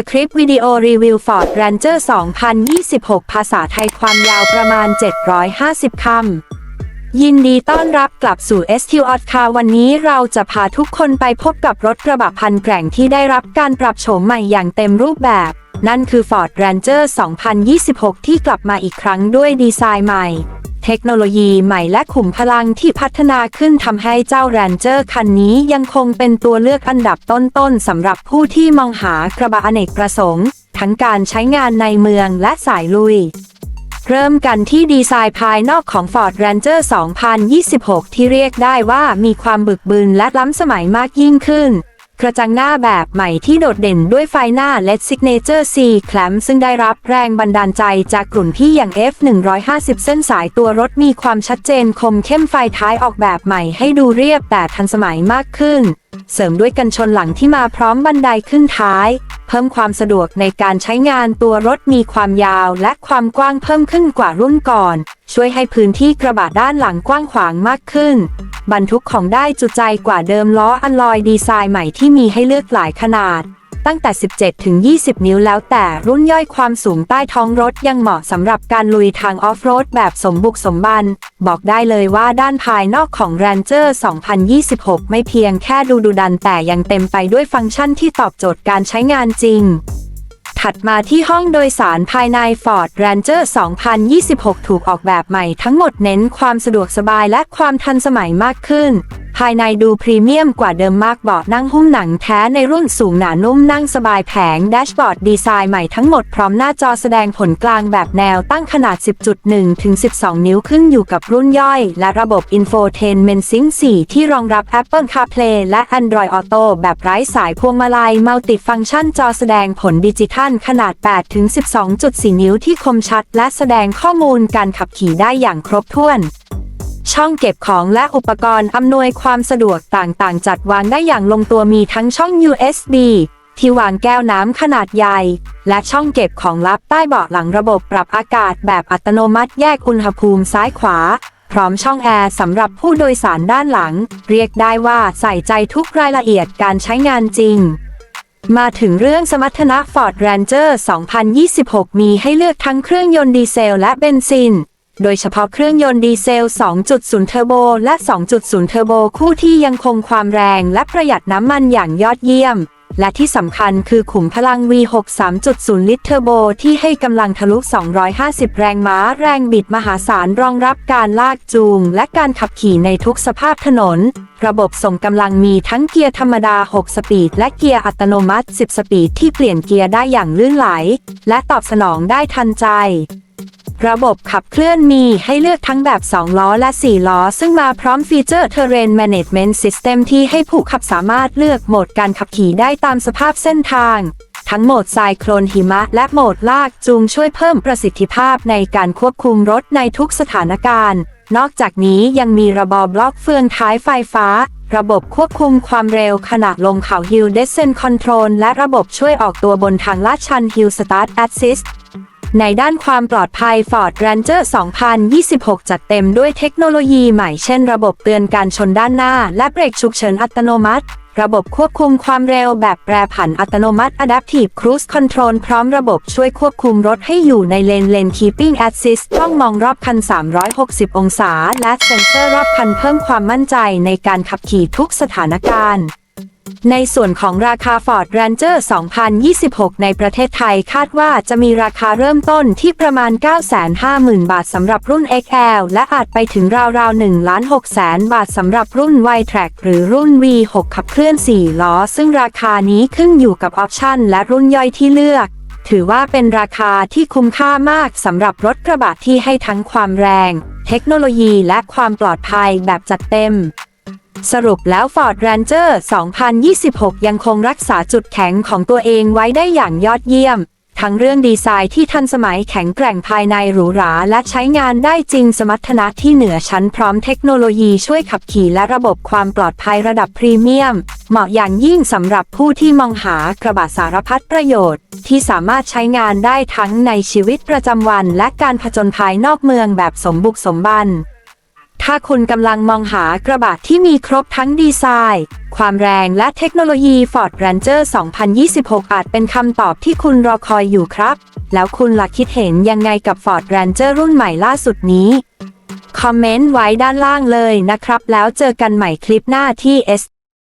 สคริปต์วิดีโอรีวิว Ford Ranger 2026 ภาษาไทยความยาวประมาณ 750 คำ ยินดีต้อนรับกลับสู่ ST o t c a r วันนี้เราจะพาทุกคนไปพบกับรถกระบะพันแกร่งที่ได้รับการปรับโฉมใหม่อย่างเต็มรูปแบบ นั่นคือ Ford Ranger 2026 ที่กลับมาอีกครั้งด้วยดีไซน์ใหม่ เทคโนโลยีใหม่และขุมพลังที่พัฒนาขึ้นทำให้เจ้า Ranger คันนี้ยังคงเป็นตัวเลือกอันดับต้นๆสำหรับผู้ที่มองหากระบะอเนกประสงค์ ทั้งการใช้งานในเมืองและสายลุย เริ่มกันที่ดีไซน์ภายนอกของ Ford Ranger 2026 ที่เรียกได้ว่ามีความบึกบึนและล้ำสมัยมากยิ่งขึ้น กระจังหน้าแบบใหม่ที่โดดเด่นด้วยไฟหน้า LED Signature C Clamp ซึ่งได้รับแรงบันดาลใจจากกลุ่นพี่อย่าง F150 เส้นสายตัวรถมีความชัดเจนคมเข้มไฟท้ายออกแบบใหม่ให้ดูเรียบแต่ทันสมัยมากขึ้น เสริมด้วยกันชนหลังที่มาพร้อมบันไดขึ้นท้าย เพิ่มความสะดวกในการใช้งานตัวรถมีความยาวและความกว้างเพิ่มขึ้นกว่ารุ่นก่อน ช่วยให้พื้นที่กระบะด้านหลังกว้างขวางมากขึ้น บรรทุกของได้จุใจกว่าเดิมล้ออัลลอยดีไซน์ใหม่ที่มีให้เลือกหลายขนาด ตั้งแต่ 17 ถึง 20 นิ้วแล้วแต่รุ่นย่อยความสูงใต้ท้องรถยังเหมาะสำหรับการลุยทางออฟโรดแบบสมบุกสมบัน บอกได้เลยว่าด้านภายนอกของ Ranger 2026 ไม่เพียงแค่ดูดุดันแต่ยังเต็มไปด้วยฟังก์ชันที่ตอบโจทย์การใช้งานจริงถัดมาที่ห้องโดยสารภายใน Ford Ranger 2026 ถูกออกแบบใหม่ทั้งหมดเน้นความสะดวกสบายและความทันสมัยมากขึ้น ภายในดูพรีเมียมกว่าเดิมมากเบาะนั่งหุ้มหนังแท้ในรุ่นสูงหนานุ่มนั่งสบายแผงแดชบอร์ดดีไซน์ใหม่ทั้งหมดพร้อมหน้าจอแสดงผลกลางแบบแนวตั้งขนาด 10.1 ถึง 12 นิ้วขึ้นอยู่กับรุ่นย่อย และระบบ Infotainment Sync 4 ที่รองรับ Apple CarPlay และ Android Auto แบบไร้สายพวงมาลัยมัลติฟังก์ชันจอแสดงผลดิจิทัลขนาด 8 ถึง 12.4 นิ้วที่คมชัด และแสดงข้อมูลการขับขี่ได้อย่างครบถ้วน ช่องเก็บของและอุปกรณ์อำนวยความสะดวกต่างๆ จัดวางได้อย่างลงตัวมีทั้งช่อง USB ที่วางแก้วน้ำขนาดใหญ่ และช่องเก็บของลับใต้เบาะหลังระบบปรับอากาศแบบอัตโนมัติแยกอุณหภูมิซ้ายขวา พร้อมช่องแอร์สำหรับผู้โดยสารด้านหลัง เรียกได้ว่าใส่ใจทุกรายละเอียดการใช้งานจริง มาถึงเรื่องสมรรถนะ Ford Ranger 2026 มีให้เลือกทั้งเครื่องยนต์ดีเซลและเบนซิน โดยเฉพาะเครื่องยนต์ดีเซล 2.0 เทอร์โบ และ 2.0 เทอร์โบ คู่ที่ยังคงความแรงและประหยัดน้ำมันอย่างยอดเยี่ยม และที่สำคัญคือขุมพลัง V6 3.0 ลิตรเทอร์โบ ที่ให้กำลังทะลุ 250 แรงม้า แรงบิดมหาศาลรองรับการลากจูง และการขับขี่ในทุกสภาพถนน ระบบส่งกำลังมีทั้งเกียร์ธรรมดา 6 สปีด และเกียร์อัตโนมัติ 10 สปีดที่เปลี่ยนเกียร์ได้อย่างลื่นไหล และตอบสนองได้ทันใจ ระบบขับเคลื่อนมีให้เลือกทั้งแบบ 2 ล้อและ 4 ล้อ ซึ่งมาพร้อมฟีเจอร์ Terrain Management System ที่ให้ผู้ขับสามารถเลือกโหมดการขับขี่ได้ตามสภาพเส้นทาง ทั้งโหมดทรายโคลนหิมะ และโหมดลากจูงช่วยเพิ่มประสิทธิภาพในการควบคุมรถในทุกสถานการณ์ นอกจากนี้ยังมีระบบบล็อกเฟืองท้ายไฟฟ้า ระบบควบคุมความเร็วขณะลงเขา Hill Descent Control และระบบช่วยออกตัวบนทางลาดชัน Hill Start Assist ในด้านความปลอดภัย Ford Ranger 2026 จัดเต็มด้วยเทคโนโลยีใหม่เช่นระบบเตือนการชนด้านหน้า และเบรกฉุกเฉินอัตโนมัติ ระบบควบคุมความเร็วแบบแปรผันอัตโนมัติ Adaptive Cruise Control พร้อมระบบช่วยควบคุมรถให้อยู่ในเลน Lane Keeping Assist กล้องมองรอบคัน 360 องศา และเซ็นเซอร์รอบคันเพิ่มความมั่นใจในการขับขี่ทุกสถานการณ์ ในส่วนของราคา Ford Ranger 2026 ในประเทศไทยคาดว่าจะมีราคาเริ่มต้นที่ประมาณ 950,000 บาทสำหรับรุ่น XL และอาจไปถึงราวๆ1ล้าน6แสนบาทสำหรับรุ่น Y-Track หรือรุ่น V6 ขับเคลื่อน 4 ล้อ ซึ่งราคานี้ขึ้นอยู่กับออปชันและรุ่นย่อยที่เลือก ถือว่าเป็นราคาที่คุ้มค่ามากสำหรับรถกระบะที่ให้ทั้งความแรง เทคโนโลยีและความปลอดภัยแบบจัดเต็ม สรุปแล้ว Ford Ranger 2026 ยังคงรักษาจุดแข็งของตัวเองไว้ได้อย่างยอดเยี่ยม ทั้งเรื่องดีไซน์ที่ทันสมัยแข็งแกร่งภายในหรูหรา และใช้งานได้จริงสมรรถนะที่เหนือชั้นพร้อมเทคโนโลยีช่วยขับขี่และระบบความปลอดภัยระดับพรีเมียม เหมาะอย่างยิ่งสำหรับผู้ที่มองหากระบะสารพัดประโยชน์ ที่สามารถใช้งานได้ทั้งในชีวิตประจำวัน และการผจญภัยนอกเมืองแบบสมบุกสมบัน ถ้าคุณกำลังมองหากระบะที่มีครบทั้งดีไซน์ ความแรงและเทคโนโลยี Ford Ranger 2026 อาจเป็นคำตอบที่คุณรอคอยอยู่ครับ แล้วคุณล่ะคิดเห็นยังไงกับ Ford Ranger รุ่นใหม่ล่าสุดนี้ คอมเมนต์ไว้ด้านล่างเลยนะครับ แล้วเจอกันใหม่คลิปหน้าที่ S